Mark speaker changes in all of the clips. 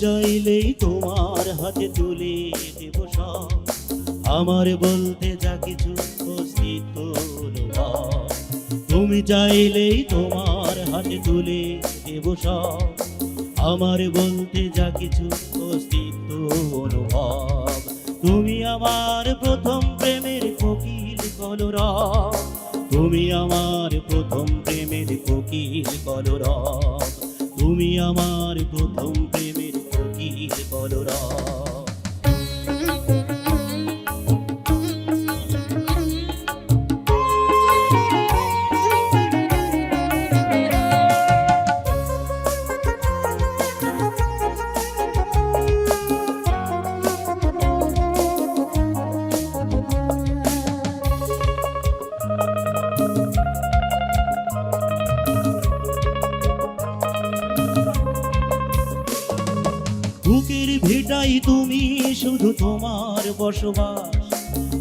Speaker 1: চাইলেই তোমার হাতে তুলে দেব সব। আমার বলতে যা কিছু তুমি চাইলেই তোমার হাতে তুলে দেব সব। আমার বলতে যা কিছু অস্তিত্ব অনুভব। তুমি আমার প্রথম প্রেমের কোকিল কলরব। তুমি আমার প্রথম প্রেমের কোকিল কলরব। তুমি আমার প্রথম প্রেমের কোকিল কলরব। ভিটাই তুমি শুধু তোমার বসবাস।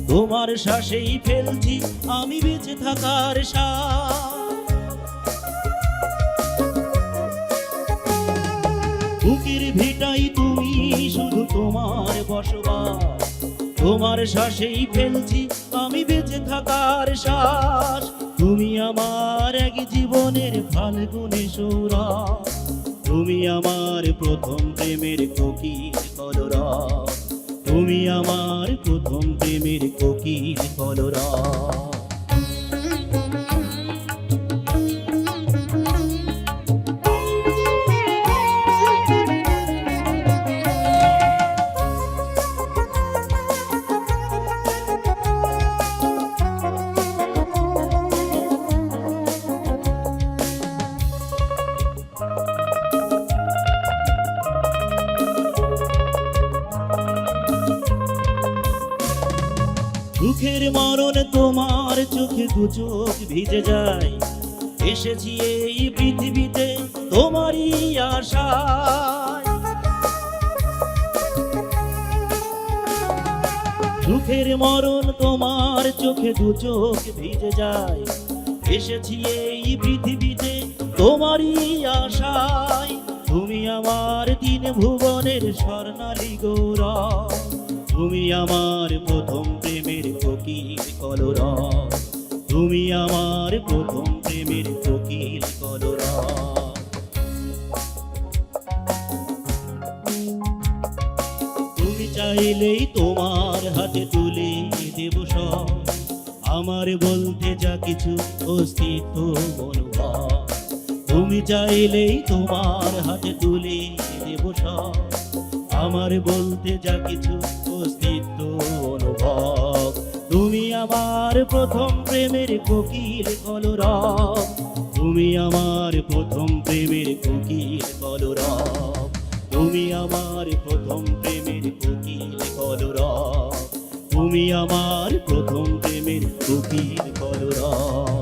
Speaker 1: তোমার শ্বাসেই ফেলছি আমি বেঁচে থাকার বুকের ভিটাই তুমি শুধু তোমার বসবাস। তোমার শ্বাসেই ফেলছি আমি বেঁচে থাকার শ্বাস তুমি আমার এক জীবনের ফাল্গুনে সৌরা তুমি আমার প্রথম প্রেমের কোকিল কলরা। তুমি আমার প্রথম প্রেমের কোকিল কলরা। সুখের মরণ তোমার চোখে দু চোখ ভিজে যায়। এসেছি এই পৃথিবীতে তোমারই আশায়। সুখের মরণ তোমার চোখে দু চোখ ভিজে যায়। এসেছি এই পৃথিবীতে তোমারই আশায়। তুমি আমার তিন ভুবনের স্বর্ণালী গৌরব। তুমি আমার প্রথম প্রেমের কোকিল কলরব। তুমি আমার প্রথম প্রেমের কোকিল কলরব। তুমি চাইলেই তোমার হাতে তুলে দেব সব। আমার বলতে যা কিছু অস্তিত্ব অনুভব তুমি চাইলেই তোমার হাতে তুলে দেব সব। আমার বলতে যা কিছু অস্তিত্ব অনুভব। তুমি আমার প্রথম প্রেমের কোকিল কলরব। তুমি আমার প্রথম প্রেমের কোকিল কলরব। তুমি আমার প্রথম প্রেমের কোকিল কলরব। তুমি আমার প্রথম প্রেমের কোকিল কলরব।